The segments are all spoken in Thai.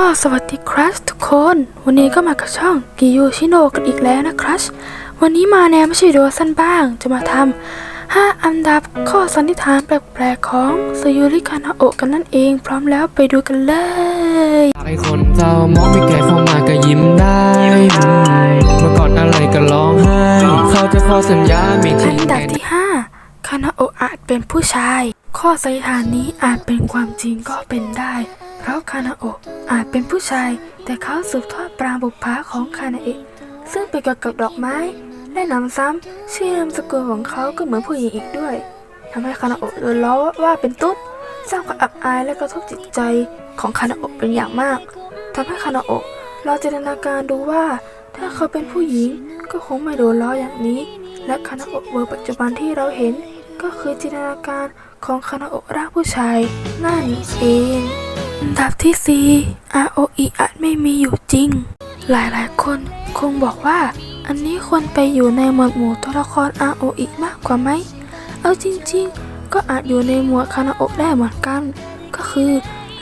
ก็สวัสดีครับทุกคน วันนี้ก็มากับช่องกิยูชิโนกันอีกแล้วนะครับวันนี้มาแนวไม่ใช่วิดีโอสั้นบ้าง จะมาทำ5อันดับข้อสันนิษฐานแปลกๆของซยูริคานาโอะกันนั่นเอง พร้อมแล้วไปดูกันเลยไอคนเจ้ามองพี่แกเข้ามาก็ยิ้มได้อืมเมื่อก่อนอะไรก็ร้องไห้เขาจะขอสัญญาไม่อัทิ้งนดับแกที่5คานาโอะอาจเป็นผู้ชาย ข้อสันนิษฐานนี้อาจเป็นความจริงก็เป็นได้ เพราะคานาโอะอาจเป็นผู้ชาย แต่เขาสืบทอดปราบุพภาของคานาเอะซึ่งเป็นเกี่ยวกับดอกไม้ และหนำซ้ำชื่อนามสกุลของเขาก็เหมือนผู้หญิงอีกด้วยทำให้คานาโอะโดนล้อว่าเป็นตุ๊ดสร้างความอับอายและกระทบจิตใจของคานาโอะเป็นอย่างมากทำให้คานาโอะลองจินตนาการดูว่า ถ้าเขาเป็นผู้หญิงก็คงไม่โดนล้ออย่างนี้ และคานาโอะเวอร์ปัจจุบันที่เราเห็นก็คือจินตนาการของคานาโอะร่างผู้ชายนั่นเอง อันดับที่ 4 ROE อาจไม่มีอยู่จริง หลายๆ คนคงบอกว่า อันนี้ควรไปอยู่ในหมวดหมู่ตัวละคร ROE มากกว่าไหม เอาจริงๆ ก็อาจอยู่ในหมวดคานาโอได้เหมือนกัน ก็คือ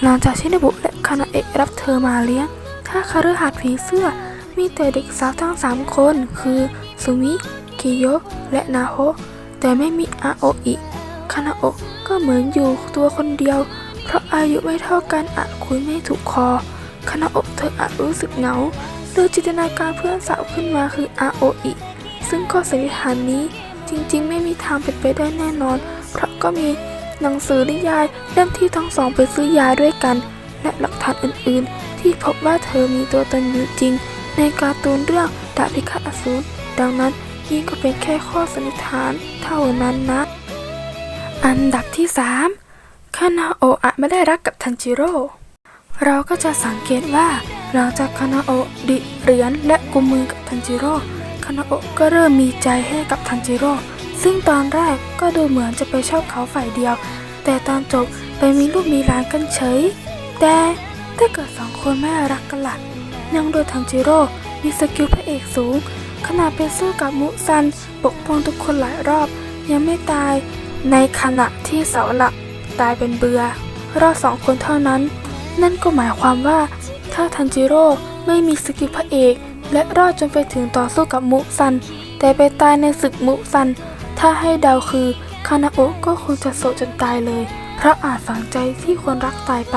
หลังจากชินบุและคานาเอะรับเธอมาเลี้ยง ถ้าคารือหาดผีเสื้อ มีแต่เด็กสาวทั้ง 3 คน คือซูมิ คิโยะ และนาโฮแต่ไม่มีอาโออิคานาโอะก็เหมือนอยู่ตัวคนเดียว เพราะอายุไม่เท่ากันอาจคุยไม่ถูกคอคานาโอะเธออาจรู้สึกเหงาเลยจินตนาการเพื่อนสาวขึ้นมาคืออาโออิซึ่งข้อสันนิษฐานนี้จริงๆ ไม่มีทางเป็นไปได้แน่นอน เพราะก็มีหนังสือนิยายเล่มที่ทั้งสองไปซื้อยาด้วยกัน และหลักฐานอื่นๆ ที่พบว่าเธอมีตัวตนอยู่จริง ในการ์ตูนเรื่องดาบพิฆาตอสูรดังนั้นนี่ก็เป็นแค่ข้อสันนิษฐานเท่านั้นนะ อันดับที่ 3 คานาโออาจไม่ได้รักกับทันจิโร่เราก็จะสังเกตว่าหลังจากคานาโอดิเรียญและกุมมือกับทันจิโร่คานาโอก็เริ่มมีใจให้กับทันจิโร่ซึ่งตอนแรกก็ดูเหมือนจะไปชอบเขาฝ่ายเดียว แต่ตอนจบไปมีลูกมีหลานกันเฉย แต่ถ้าเกิดสองคนไม่รักกันล่ะยังโดยทันจิโร่มีสกิลพระเอกสูงขนาดไปสู้กับมุซันปกป้องทุกคนหลายรอบ ยังไม่ตายในขณะที่เสาหลัก ตายเป็นเบือรอดสองคนเท่านั้น นั่นก็หมายความว่า ถ้าทันจิโร่ไม่มีสกิลพระเอก และรอดจนไปถึงต่อสู้กับมุซัน แต่ไปตายในศึกมุซัน ถ้าให้เดาคือคานาโอะก็คงจะโศกจนตายเลย เพราะอาจฝังใจที่คนรักตายไป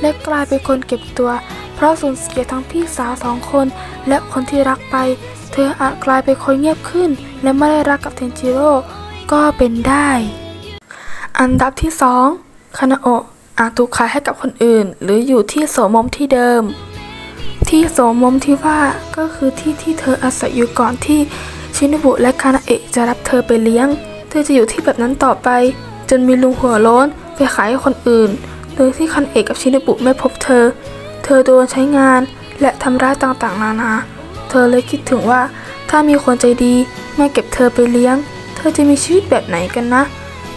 และกลายเป็นคนเก็บตัว เพราะสูญเสียทั้งพี่สาวสองคน และคนที่รักไป เธออาจกลายเป็นคนเงียบขึ้น และไม่ได้รักกับเทนจิโร่ก็เป็นได้ อันดับที่สองคานาโอะอาจถูกขายให้กับคนอื่น หรืออยู่ที่โสมมที่เดิม ที่โสมมที่ว่าก็คือที่ที่เธออาศัยอยู่ก่อนที่ชินบุและคานาเอะจะรับเธอไปเลี้ยง เธอจะอยู่ที่แบบนั้นต่อไป จนมีลุงหัวโล้นไปขายให้คนอื่น โดยที่คานาเอะกับชินบุไม่พบเธอ เธอโดนใช้งานและทำร้ายต่างๆ นานา เธอเลยคิดถึงว่าถ้ามีคนใจดีมาเก็บเธอไปเลี้ยง เธอจะมีชีวิตแบบไหนกันนะ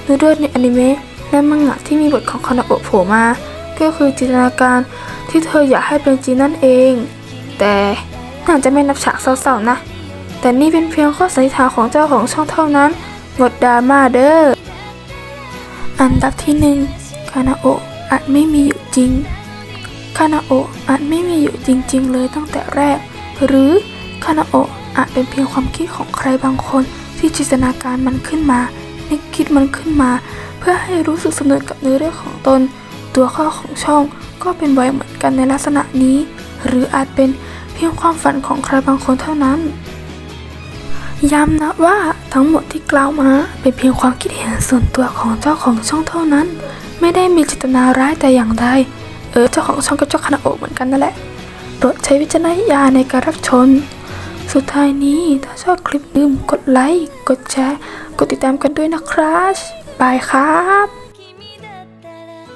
ดูด้วยในอนิเมะและมังงะที่มีบทของคานาโอะโผล่มา ก็คือจินตนาการที่เธออยากให้เป็นจริงนั่นเอง แต่น่าจะไม่นับฉากเศร้าๆนะ แต่นี่เป็นเพียงข้อสันนิษฐานของเจ้าของช่องเท่านั้น งดดราม่าเด้อ อันดับที่หนึ่งคานาโอะอาจไม่มีอยู่จริง คานาโอะอาจไม่มีอยู่จริง ๆ เลยตั้งแต่แรก หรือคานาโอะอาจเป็นเพียงความคิดของใครบางคนที่จินตนาการมันขึ้นมา นึกคิดมันขึ้นมา เพื่อให้รู้สึกสนุกกับเนื้อเรื่องของตน ตัวข้อของช่องก็เป็นบ่อยเหมือนกันในลักษณะนี้ หรืออาจเป็นเพียงความฝันของใครบางคนเท่านั้นย้ำนะว่าทั้งหมดที่กล่าวมาเป็นเพียงความคิดเห็นส่วนตัวของเจ้าของช่องเท่านั้น ไม่ได้มีเจตนาร้ายแต่อย่างใดเออเจ้าของช่องก็เจ้าคานาโอะเหมือนกันนั่นแหละโปรดใช้วิจารณญาณในการรับชม สุดท้ายนี้ถ้าชอบคลิปลืมกดไลค์ กดแชร์ กดติดตามกันด้วยนะครับบายครับ